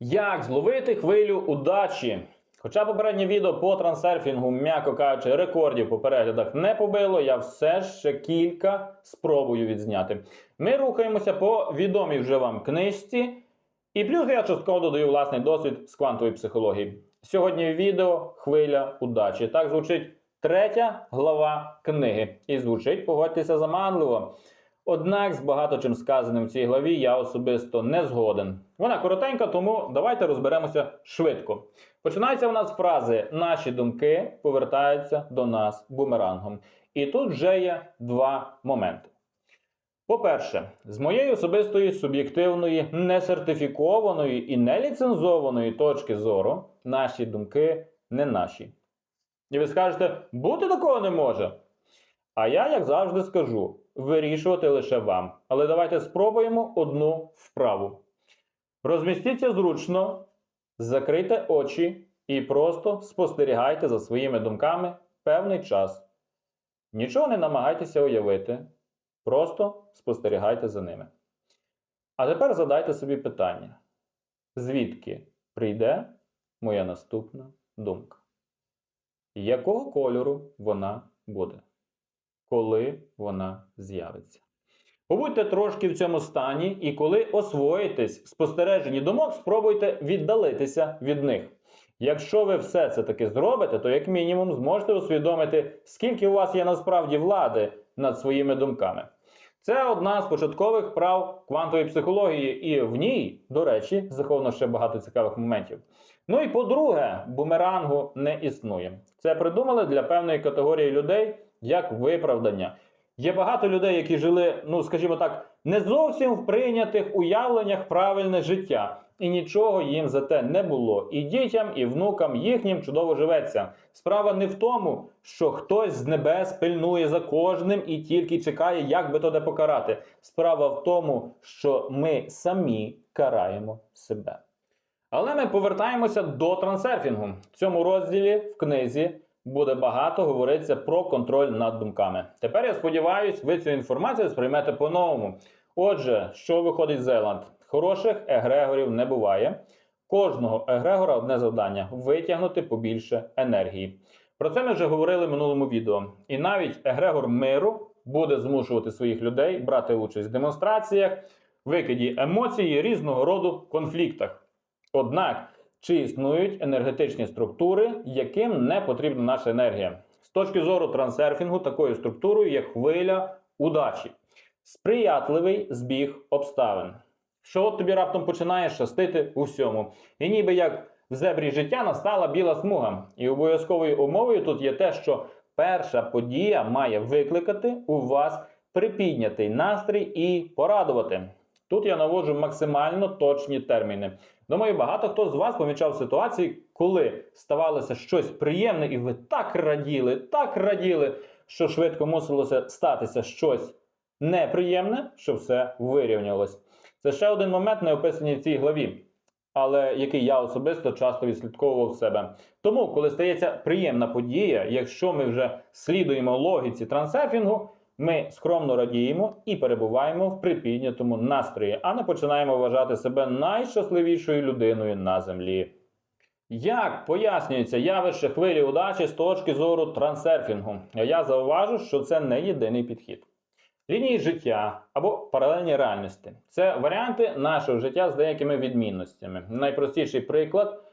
Як зловити хвилю удачі? Хоча попереднє відео по трансерфінгу, м'яко кажучи, рекордів по переглядах не побило, я все ще кілька спробую відзняти. Ми рухаємося по відомій вже вам книжці, і плюс я частково додаю власний досвід з квантової психології. Сьогодні відео Хвиля удачі. Так звучить третя глава книги. І звучить, погодьтеся, заманливо. Однак з багато чим сказаним в цій главі я особисто не згоден. Вона коротенька, тому давайте розберемося швидко. Починається вона з фрази Наші думки повертаються до нас бумерангом. І тут вже є два моменти. По-перше, з моєї особистої суб'єктивної, несертифікованої і неліцензованої точки зору, наші думки не наші. І ви скажете, бути такого не може. А я, як завжди, скажу: вирішувати лише вам. Але давайте спробуємо одну вправу. Розмістіться зручно, закрийте очі і просто спостерігайте за своїми думками певний час. Нічого не намагайтеся уявити, просто спостерігайте за ними. А тепер задайте собі питання: звідки прийде моя наступна думка? Якого кольору вона буде? Коли вона з'явиться? Побудьте трошки в цьому стані, і коли освоїтесь в спостереженні думок, спробуйте віддалитися від них. Якщо ви все це таки зробите, то як мінімум зможете усвідомити, скільки у вас є насправді влади над своїми думками. Це одна з початкових прав квантової психології, і в ній, до речі, заховано ще багато цікавих моментів. Ну і по-друге, бумерангу не існує. Це придумали для певної категорії людей як виправдання. Є багато людей, які жили, ну скажімо так, не зовсім в прийнятих уявленнях правильне життя, і нічого їм за те не було. І дітям, і внукам їхнім чудово живеться. Справа не в тому, що хтось з небес пильнує за кожним і тільки чекає, як би то де покарати. Справа в тому, що ми самі караємо себе. Але ми повертаємося до трансерфінгу. В цьому розділі в книзі буде багато говоритися про контроль над думками. Тепер я сподіваюся, ви цю інформацію сприймете по-новому. Отже, що виходить з Зеланд? Хороших егрегорів не буває. Кожного егрегора одне завдання витягнути побільше енергії. Про це ми вже говорили в минулому відео. І навіть егрегор миру буде змушувати своїх людей брати участь в демонстраціях, викиді емоцій, різного роду конфліктах. Однак, чи існують енергетичні структури, яким не потрібна наша енергія? З точки зору трансерфінгу, такою структурою є хвиля удачі, сприятливий збіг обставин. Що от тобі раптом починає щастити у всьому. І ніби як в зебрі життя настала біла смуга. І обов'язковою умовою тут є те, що перша подія має викликати у вас припіднятий настрій і порадувати. Тут я наводжу максимально точні терміни. Думаю, багато хто з вас помічав ситуації, коли ставалося щось приємне, і ви так раділи, так раділи, що швидко мусилося статися щось неприємне, що все вирівнялось. Це ще один момент, не описаний в цій главі, але який я особисто часто відслідковував себе. Тому, коли стається приємна подія, якщо ми вже слідуємо логіці трансерфінгу, ми скромно радіємо і перебуваємо в припіднятому настрої, а не починаємо вважати себе найщасливішою людиною на землі. Як пояснюється явище хвилі удачі з точки зору трансерфінгу? Я зауважу, що це не єдиний підхід. Лінії життя або паралельні реальності це варіанти нашого життя з деякими відмінностями. Найпростіший приклад: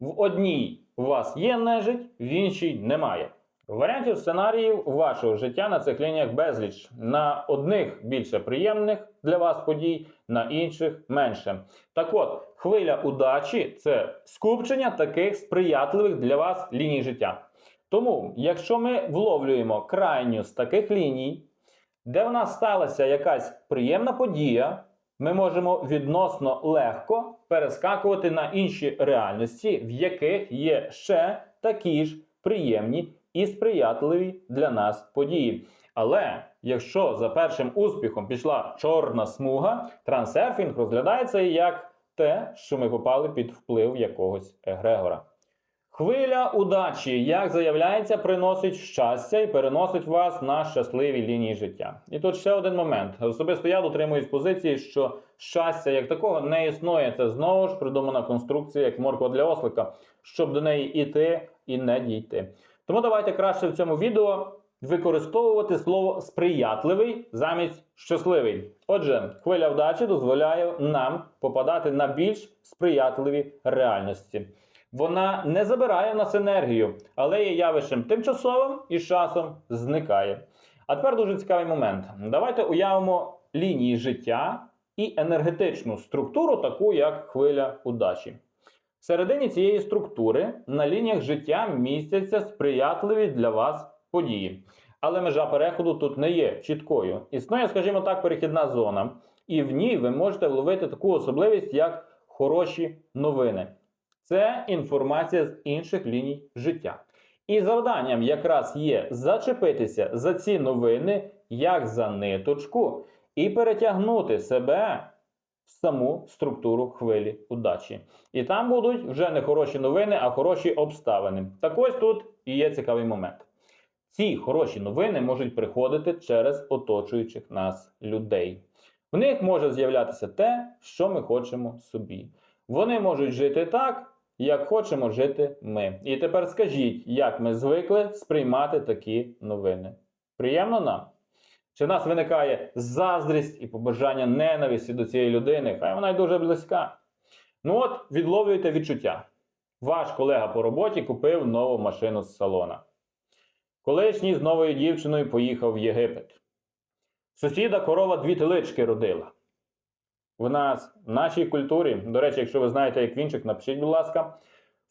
в одній у вас є нежить, в іншій немає. Варіантів сценаріїв вашого життя на цих лініях безліч. На одних більше приємних для вас подій, на інших менше. Так от, хвиля удачі це скупчення таких сприятливих для вас ліній життя. Тому, якщо ми вловлюємо крайню з таких ліній, де в нас сталася якась приємна подія, ми можемо відносно легко перескакувати на інші реальності, в яких є ще такі ж приємні і сприятливі для нас події. Але якщо за першим успіхом пішла чорна смуга, трансерфінг розглядається як те, що ми попали під вплив якогось егрегора. Хвиля удачі, як заявляється, приносить щастя і переносить вас на щасливі лінії життя. І тут ще один момент. Особисто я дотримуюсь позиції, що щастя як такого не існує. Це знову ж придумана конструкція, як морква для ослика, щоб до неї іти і не дійти. Тому давайте краще в цьому відео використовувати слово сприятливий замість щасливий. Отже, хвиля вдачі дозволяє нам попадати на більш сприятливі реальності. Вона не забирає в нас енергію, але є явищем тимчасовим і з часом зникає. А тепер дуже цікавий момент. Давайте уявимо лінії життя і енергетичну структуру, таку як хвиля удачі. Всередині цієї структури на лініях життя містяться сприятливі для вас події. Але межа переходу тут не є чіткою. Існує, скажімо так, перехідна зона, і в ній ви можете вловити таку особливість, як хороші новини. Це інформація з інших ліній життя. І завданням якраз є зачепитися за ці новини як за ниточку і перетягнути себе саму структуру хвилі удачі. І там будуть вже не хороші новини, а хороші обставини. Так ось тут і є цікавий момент. Ці хороші новини можуть приходити через оточуючих нас людей. В них може з'являтися те, що ми хочемо собі. Вони можуть жити так, як хочемо жити ми. І тепер скажіть, як ми звикли сприймати такі новини. Приємно нам? Чи в нас виникає заздрість і побажання ненависті до цієї людини, хай вона й дуже близька. Ну от, відловлюєте відчуття. Ваш колега по роботі купив нову машину з салона. Колишній з новою дівчиною поїхав в Єгипет. Сусіда корова дві телички родила. В нас, в нашій культурі, до речі, якщо ви знаєте, як вінчик, напишіть, будь ласка,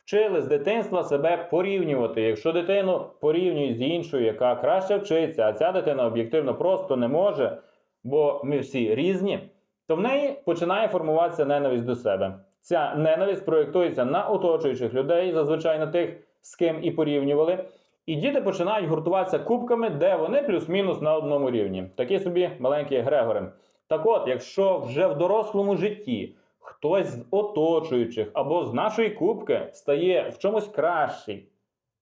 вчили з дитинства себе порівнювати. Якщо дитину порівнюють з іншою, яка краще вчиться, а ця дитина об'єктивно просто не може, бо ми всі різні, то в неї починає формуватися ненависть до себе. Ця ненависть проєктується на оточуючих людей, зазвичай на тих, з ким і порівнювали. І діти починають гуртуватися кубками, де вони плюс-мінус на одному рівні. Такі собі маленькі егрегори. Так от, якщо вже в дорослому житті хтось з оточуючих або з нашої кубки стає в чомусь кращий,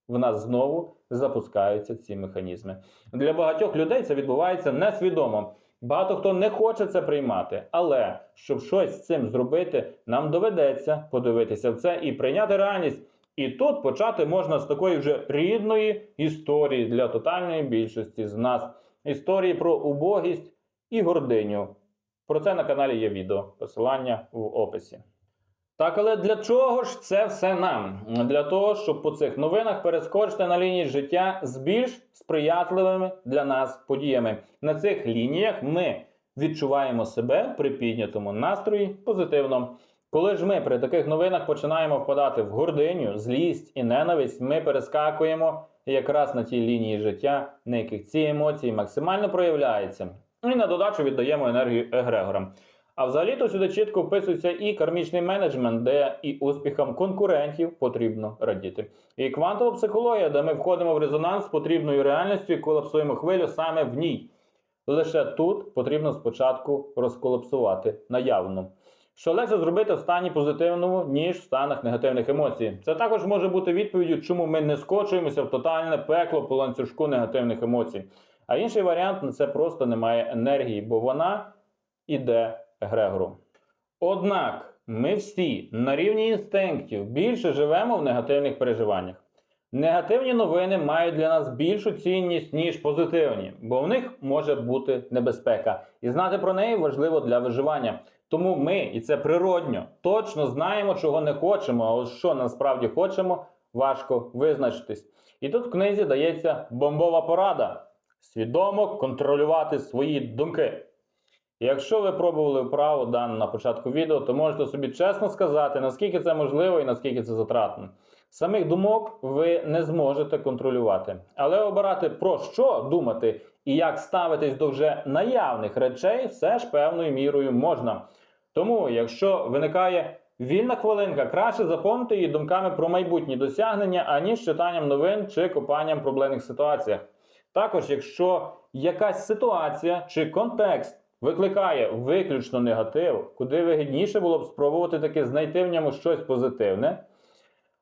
в нас знову запускаються ці механізми. Для багатьох людей це відбувається несвідомо. Багато хто не хоче це приймати, але щоб щось з цим зробити, нам доведеться подивитися в це і прийняти реальність. І тут почати можна з такої вже рідної історії для тотальної більшості з нас. Історії про убогість і гординю. Про це на каналі є відео, посилання в описі. Так, але для чого ж це все нам? Для того, щоб по цих новинах перескочити на лінії життя з більш сприятливими для нас подіями. На цих лініях ми відчуваємо себе при піднятому настрої позитивно. Коли ж ми при таких новинах починаємо впадати в гординю, злість і ненависть, ми перескакуємо якраз на ті лінії життя, на яких ці емоції максимально проявляються. Ну І на додачу віддаємо енергію егрегорам. А взагалі-то сюди чітко вписується і кармічний менеджмент, де і успіхам конкурентів потрібно радіти. І квантова психологія, де ми входимо в резонанс з потрібною реальністю і колапсуємо хвилю саме в ній. Лише тут потрібно спочатку розколапсувати наявну. Що легше зробити в стані позитивному, ніж в станах негативних емоцій. Це також може бути відповіддю, чому ми не скочуємося в тотальне пекло по ланцюжку негативних емоцій. А інший варіант на це просто немає енергії, бо вона іде егрегору. Однак ми всі на рівні інстинктів більше живемо в негативних переживаннях. Негативні новини мають для нас більшу цінність, ніж позитивні, бо в них може бути небезпека. І знати про неї важливо для виживання. Тому ми, і це природньо, точно знаємо, чого не хочемо, а що насправді хочемо, важко визначитись. І тут в книзі дається бомбова порада: свідомо контролювати свої думки. Якщо ви пробували вправу дану на початку відео, то можете собі чесно сказати, наскільки це можливо і наскільки це затратно. Самих думок ви не зможете контролювати, але обирати про що думати і як ставитись до вже наявних речей, все ж певною мірою можна. Тому, якщо виникає вільна хвилинка, краще заповнити її думками про майбутні досягнення, аніж читанням новин чи копанням в проблемних ситуаціях. Також, якщо якась ситуація чи контекст викликає виключно негатив, куди вигідніше було б спробувати таки знайти в ньому щось позитивне.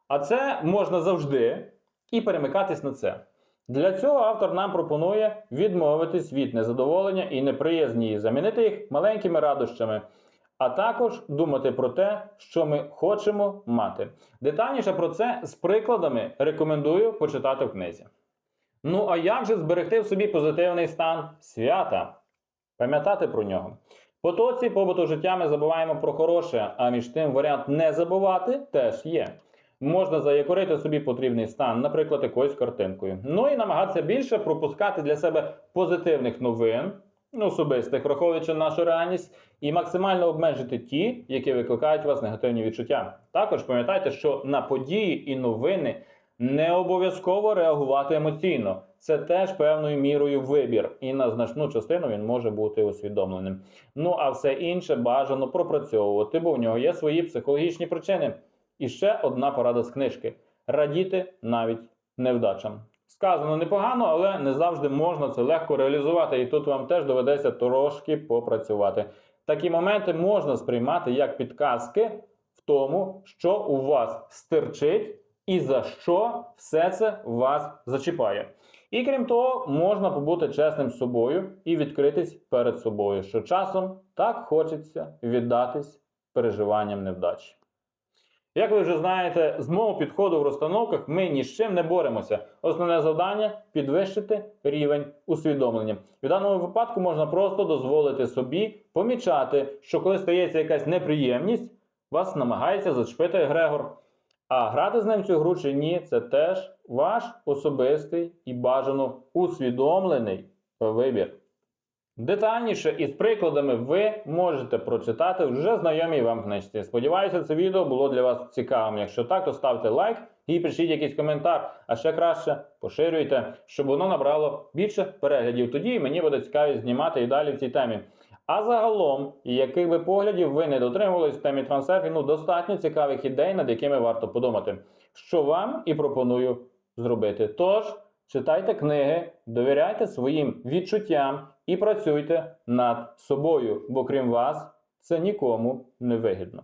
А це можна завжди і перемикатись на це. Для цього автор нам пропонує відмовитись від незадоволення і неприязні, і замінити їх маленькими радощами, а також думати про те, що ми хочемо мати. Детальніше про це з прикладами рекомендую почитати в книзі. Ну а як же зберегти в собі позитивний стан свята? Пам'ятати про нього. Потоці побуту життя ми забуваємо про хороше, а між тим варіант не забувати теж є. Можна заякорити собі потрібний стан, наприклад, якоюсь картинкою. Ну і намагатися більше пропускати для себе позитивних новин, ну, особистих, враховуючи нашу реальність, і максимально обмежити ті, які викликають у вас негативні відчуття. Також пам'ятайте, що на події і новини не обов'язково реагувати емоційно. Це теж певною мірою вибір, і на значну частину він може бути усвідомленим. Ну а все інше бажано пропрацьовувати, бо в нього є свої психологічні причини. І ще одна порада з книжки: радіти навіть невдачам. Сказано непогано, але не завжди можна це легко реалізувати, і тут вам теж доведеться трошки попрацювати. Такі моменти можна сприймати як підказки в тому, що у вас стирчить і за що все це вас зачіпає. І крім того, можна побути чесним з собою і відкритись перед собою, що часом так хочеться віддатись переживанням невдачі. Як ви вже знаєте, з мого підходу в розстановках ми ні з чим не боремося. Основне завдання підвищити рівень усвідомлення. В даному випадку можна просто дозволити собі помічати, що коли стається якась неприємність, вас намагається зачепити егрегор. А грати з ним цю гру чи ні, це теж ваш особистий і бажано усвідомлений вибір. Детальніше і з прикладами ви можете прочитати вже знайомій вам книжці. Сподіваюся, це відео було для вас цікавим. Якщо так, то ставте лайк і пишіть якийсь коментар. А ще краще поширюйте, щоб воно набрало більше переглядів. Тоді мені буде цікавість знімати і далі в цій темі. А загалом, яких би поглядів ви не дотримувались в темі трансерфінгу, достатньо цікавих ідей, над якими варто подумати, що вам і пропоную зробити. Тож, читайте книги, довіряйте своїм відчуттям і працюйте над собою, бо крім вас це нікому не вигідно.